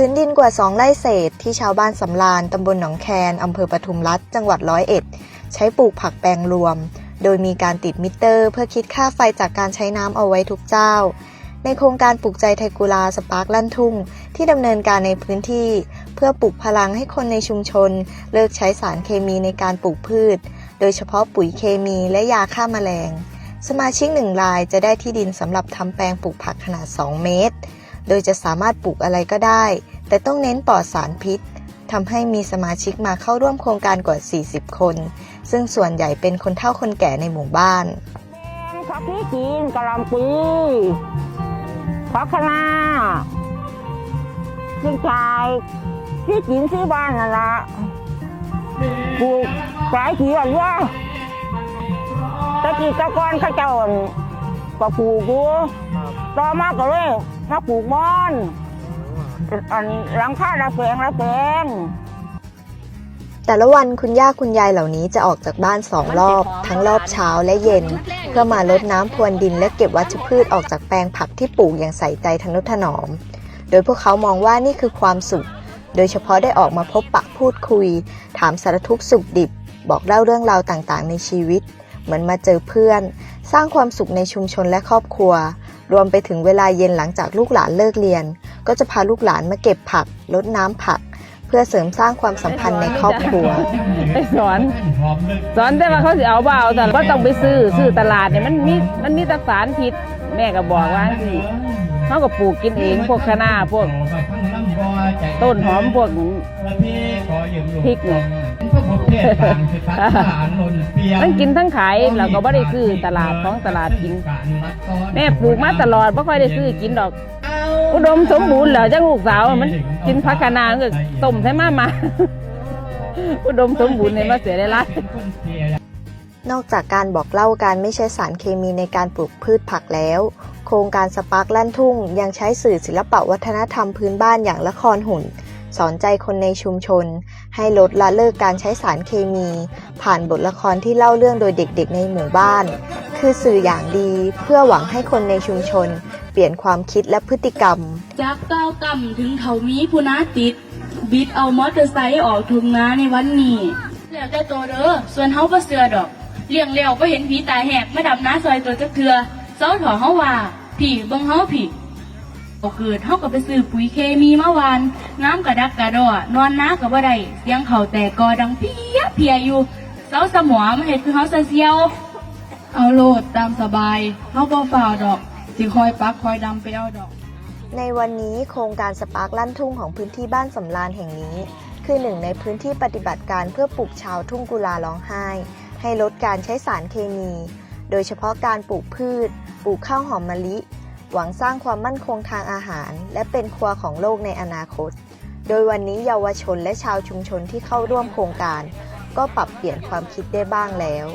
พื้นดินกว่า 2 ไร่เศษ ที่ชาวบ้านสำราญตำบลหนองแคนอำเภอปทุมรัฐจังหวัดร้อยเอ็ด ใช้ปลูกผักแปลงรวม โดยมีการติดมิเตอร์ เพื่อคิดค่าไฟจากการใช้น้ำเอาไว้ทุกเจ้า ในโครงการปลูกใจไทกุลาสปาร์คลั่นทุ่ง ที่ดำเนินการในพื้นที่ เพื่อปลูกพลังให้คนในชุมชน เลิกใช้สารเคมีในการปลูกพืช โดยเฉพาะปุ๋ยเคมีและยาฆ่าแมลง สมาชิกหนึ่งรายจะได้ที่ดินสำหรับทำแปลงปลูกผักขนาด 2 เมตร โดยจะสามารถปลูกอะไรก็ได้ แต่ต้องเน้นปลอดสารพิษทำให้มีสมาชิกมาเข้าร่วมโครงการกว่า 40 คน ซึ่งส่วนใหญ่เป็นคนเฒ่าคนแก่ในหมู่บ้านผักที่จีนกะหล่ำปีผักคะน้าซึ่งชายที่จีนที่บ้านนั่นละปลูกหลายทีอะว่าตะกี้ตะกอนข้าเจ้าก็ปลูกอยู่ต่อมาก็เลย มาปลูกมอนอันหลังคาละแปลงละแปลงแต่ละวันคุณย่าคุณยายเหล่านี้จะออกจากบ้านสองรอบ ทั้งรอบเช้าและเย็น เพื่อมาลดน้ำพรวนดินและเก็บวัชพืชออกจากแปลงผักที่ปลูกอย่างใส่ใจทนุถนอม โดยพวกเขามองว่านี่คือความสุข โดยเฉพาะได้ออกมาพบปะพูดคุย ถามสารทุกข์สุขดิบ บอกเล่าเรื่องราวต่างๆ ในชีวิต เหมือนมาเจอเพื่อน สร้างความสุขในชุมชนและครอบครัว รวมไปถึงเวลาเย็นหลังจากลูกหลานเลิกเรียน ก็จะพาลูกหลานมาเก็บผักลดน้ำผัก เพื่อเสริมสร้างความสัมพันธ์ในครอบครัว ไปสอน สอนแต่ว่าเขาสิเอาเบเอาแต่ก็ต้องไปซื้อซื้อตลาดเนี่ยมันมีมันมีแตสารพิษแม่ก็บอกว่าสิเขาก็ปลูกกินเองพวกคะน้าพวกต้นหอมพวกพริกเนี่ย มันกินทั้งขายเองเราก็ไม่ได้ซื้อตลาดของตลาดกินแม่ปลูกมาตลอดไม่ค่อยได้ซื้อกินดอก อุดมสมบูรณ์เหรอจ้าลูกสาวมันกินพักคะนาก็ต้มใช่มามาอุดมสมบูรณ์ในมาเสียได้ไรนอกจากการบอกเล่าการไม่ใช้สารเคมีในการปลูกพืชผักแล้ว โครงการสปาร์คลั่นทุ่งยังใช้สื่อศิลปะวัฒนธรรมพื้นบ้านอย่างละครหุ่น สอนใจคนในชุมชน ให้ลดละเลิกการใช้สารเคมี ผ่านบทละครที่เล่าเรื่องโดยเด็กๆในหมู่บ้าน คือสื่ออย่างดีเพื่อหวังให้คนในชุมชน เปลี่ยนความคิดและพฤติกรรม จากก้าวกำถึงเขามีผู้นาติด บิดเอามอเตอร์ไซค์ออกทุ่งนาในวันนี้แล้วแต่ตัวเด้อส่วนเฮาบ่เสือดอกเลี้ยงแล้วก็เห็นผีตายแหกมาดำน้าซอยตัวจักเทือเสาถอเฮาว่าผีเบิ่งเฮาผี เกิดเฮาก็ไปซื้อปุ๋ยเคมีเมาหวาน น้ำกระดักกระดอนอนน้าก็บ่ได้เสียงเข่าแต่กอดังเพียเพียอยู่เสาสมอมาเฮ็ดคือเฮาเสียว เอาโลดตามสบายเฮาบ่ฝ่าดอกสิคอยปักคอยดำไปเอาดอก ในวันนี้โครงการสปาร์คลั่นทุ่งของพื้นที่บ้านสำราญแห่งนี้ คือหนึ่งในพื้นที่ปฏิบัติการเพื่อปลูกชาวทุ่งกุลาร้องไห้ ให้ลดการใช้สารเคมี โดยเฉพาะการปลูกพืช ปลูกข้าวหอมมะลิ หวังสร้างความมั่นคงทางอาหาร และเป็นครัวของโลกในอนาคต โดยวันนี้เยาวชนและชาวชุมชนที่เข้าร่วมโครงการ ก็ปรับเปลี่ยนความคิดได้บ้างแล้ว